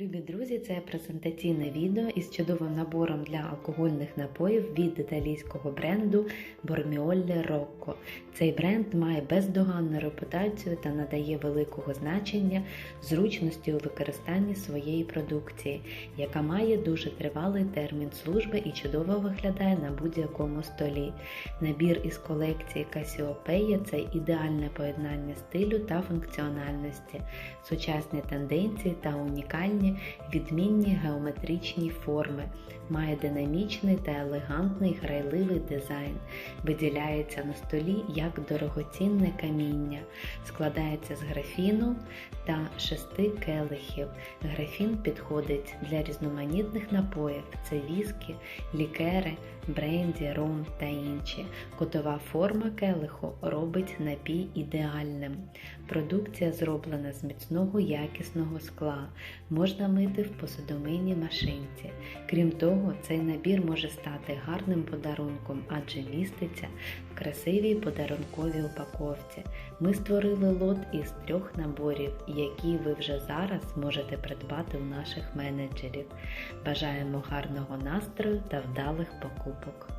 Любі друзі, це презентаційне відео із чудовим набором для алкогольних напоїв від італійського бренду Bormioli Rocco. Цей бренд має бездоганну репутацію та надає великого значення зручності у використанні своєї продукції, яка має дуже тривалий термін служби і чудово виглядає на будь-якому столі. Набір із колекції Cassiopeia – це ідеальне поєднання стилю та функціональності, сучасні тенденції та унікальні відмінні геометричні форми, має динамічний та елегантний грайливий дизайн, виділяється на столі як дорогоцінне каміння, складається з графіну та шести келихів. Графін підходить для різноманітних напоїв: це віскі, лікери, бренді, ром та інші. Кутова форма келиху робить напій ідеальним. Продукція зроблена з міцного якісного скла. Можна мити в посудомийній машинці. Крім того, цей набір може стати гарним подарунком, адже міститься в красивій подарунковій упаковці. Ми створили лот із трьох наборів, які ви вже зараз можете придбати у наших менеджерів. Бажаємо гарного настрою та вдалих покупок!